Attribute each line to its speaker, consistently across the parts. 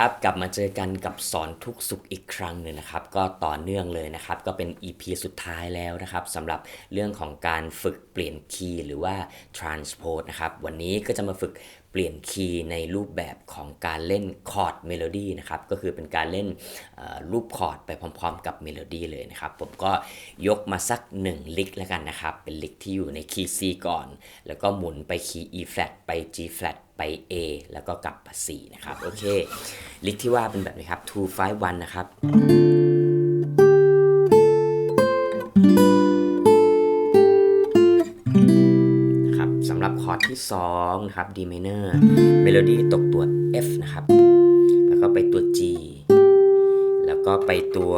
Speaker 1: ครับ กลับมาเจอกันกับสอนทุกสุขอีกครั้งหนึ่งนะครับ ก็ต่อเนื่องเลยนะครับ ก็เป็น EP สุดท้ายแล้วนะครับสำหรับเรื่องของการฝึกเปลี่ยนคีย์หรือว่า transpose นะครับ วันนี้ก็จะมาฝึกเปลี่ยนคีย์ในรูปแบบของการเล่นคอร์ดเมโลดี้นะครับ ก็คือเป็นการเล่นรูปคอร์ดไปพร้อมๆ กับเมโลดี้เลยนะครับ ผมก็ยกมาสัก 1 ลิกแล้วกันนะครับ เป็นลิกที่อยู่ในคีย์ C ก่อน แล้วก็หมุนไปคีย์ E flat ไป G flat ไป A แล้วก็กลับมา C นะครับ โอเค ลิกที่ว่าเป็นแบบนี้ครับ two five one นะครับ นะครับสำหรับคอร์ดที่ 2 นะครับ D minor เมโลดี้ตกตัว F นะครับ แล้วก็ไปตัว G แล้วก็ไปตัว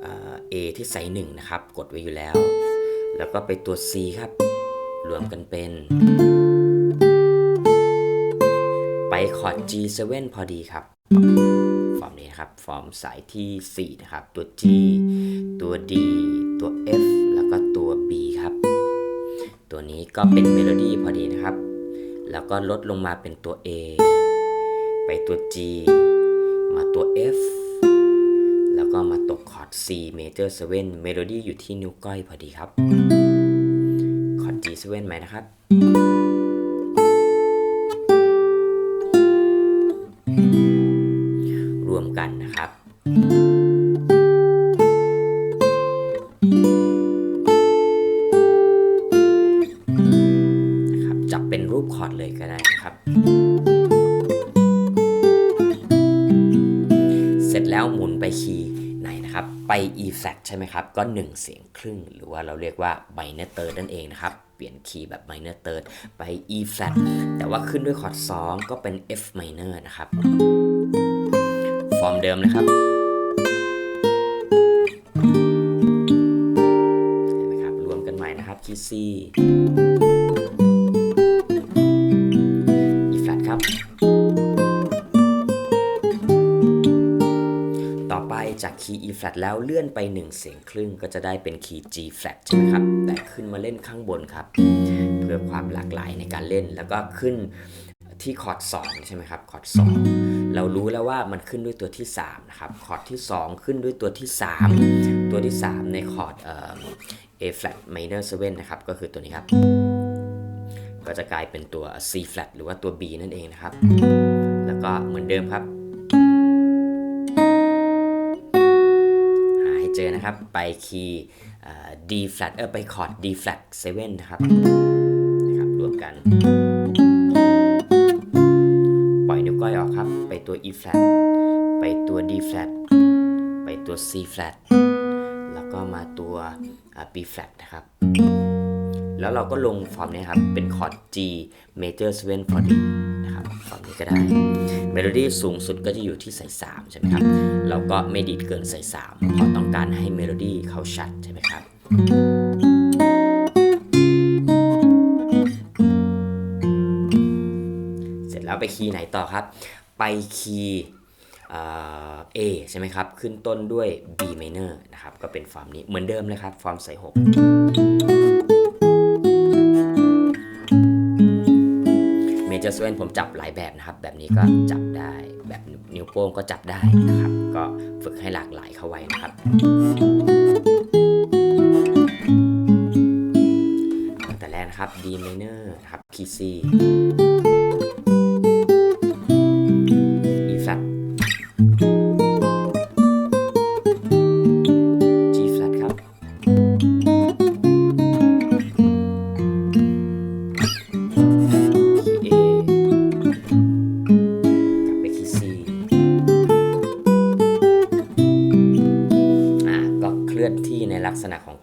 Speaker 1: เอ่อ A ที่ใส่1นะครับ กดไว้อยู่แล้ว แล้วก็ไปตัว C ครับ รวมกันเป็น คอร์ด G7 พอดีครับ ฟอร์มนี้นะครับ ฟอร์มสายที่ 4 นะครับ ตัว G ตัว D ตัว F แล้วก็ตัว B ครับ ตัวนี้ก็เป็นเมโลดี้พอดีนะครับ แล้วก็ลดลงมาเป็นตัว A ไปตัว G มาตัว F แล้วก็มาตกคอร์ด C major 7 เมโลดี้อยู่ที่นิ้วก้อยพอดีครับ คอร์ด G7 ไหมนะครับ กันนะครับนะครับ จับเป็นรูปคอร์ดเลยก็ได้นะครับ เสร็จแล้วหมุนไปคีย์ไหนนะครับ ไป E flat ใช่ไหมครับ ก็ 1 เสียงครึ่ง หรือว่าเราเรียกว่า minor third นั่นเองนะครับเปลี่ยนคีย์แบบ minor third ไป E flat แต่ว่าขึ้นด้วยคอร์ด2ก็เป็น F minor นะครับ เดิมนะครับนไหมครับ รวมกันใหม่นะครับคีย์ C E flat ครับ ต่อไปจากคีย์ E flat แล้วเลื่อนไป 1 เสียงครึ่งก็จะได้เป็นคีย์ G flat ใช่ไหมครับ แต่ขึ้นมาเล่นข้างบนครับ เพื่อความหลากหลายในการเล่นแล้วก็ขึ้นที่คอร์ด2ใช่ไหมครับ คอร์ด2 เรารู้แล้วว่ามันขึ้นด้วยตัวที่3นะครับคอร์ดที่ 2 ขึ้นด้วยตัวที่ 3 ตัวที่ 3 ในคอร์ดเอ่อ A flat minor 7นะครับก็คือตัวนี้ครับ ก็จะกลายเป็นตัว C flat หรือว่าตัว B นั่นเองนะครับ แล้วก็เหมือนเดิมครับ หาให้เจอนะครับไปคีย์ D flat เออไปคอร์ด D flat 7นะครับนะครับรวมกัน ตัว E flat ไปตัว D flat ไปตัว C flat แล้วก็มาตัว B flat นะครับ แล้วเราก็ลงฟอร์มนี้ครับ เป็นคอร์ด G major 7พอดีนะครับ ฟอร์มนี้ก็ได้ เมโลดี้สูงสุดก็จะอยู่ที่ใส่3ใช่ไหมครับ เราก็ไม่ดีดเกินใส่3เพราะต้องการให้เมโลดี้เขาชัดใช่ไหมครับเสร็จแล้วไปคีย์ไหนต่อครับ ไปคีย์เอใช่ไหมครับ ขึ้นต้นด้วย B minor นะครับ ก็เป็นฟอร์มนี้เหมือนเดิมเลยครับ ฟอร์มใส่6เมเจอร์สเวนผมจับหลายแบบนะครับ แบบนี้ก็จับได้ แบบนิ้วโป้งก็จับได้นะครับ ก็ฝึกให้หลากหลายเข้าไว้นะครับตั้งแต่แรกนะครับ D minor นะครับ key C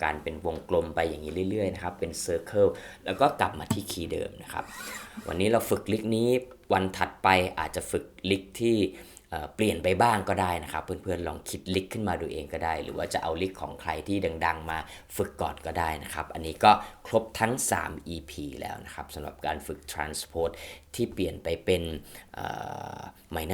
Speaker 1: การเป็นวงกลมไปอย่างนี้เรื่อยๆนะครับเป็นเซอร์เคิลแล้วก็กลับมาที่คีย์เดิมนะครับ วันนี้เราฝึกลิกนี้วันถัดไปอาจจะฝึกลิกที่เปลี่ยนไปบ้างก็ได้นะครับ เพื่อนๆลองคิดลิกขึ้นมาดูเองก็ได้ หรือว่าจะเอาลิกของใครที่ดัง ๆ มาฝึกก่อนก็ได้นะครับ อันนี้ก็ครบทั้ง 3 EP แล้วนะครับสำหรับการฝึก transpose ที่เปลี่ยนไปเป็นเอ่อ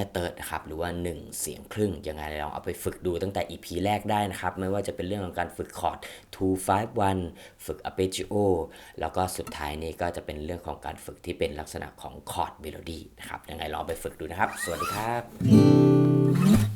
Speaker 1: ร์เติร์ดนะครับหรือว่า 1 เสียงครึ่งยังไงลองเอาไปฝึกดูตั้งแต่ EP แรกได้นะครับ ไม่ว่าจะเป็นเรื่องของการฝึกคอร์ด2 5 1 ฝึก arpeggio แล้วก็สุดท้ายนี้ก็จะเป็นเรื่องของการฝึกที่เป็นลักษณะของคอร์ดเมโลดี้นะครับยังไงลองไปฝึกดูนะครับ สวัสดีครับครับ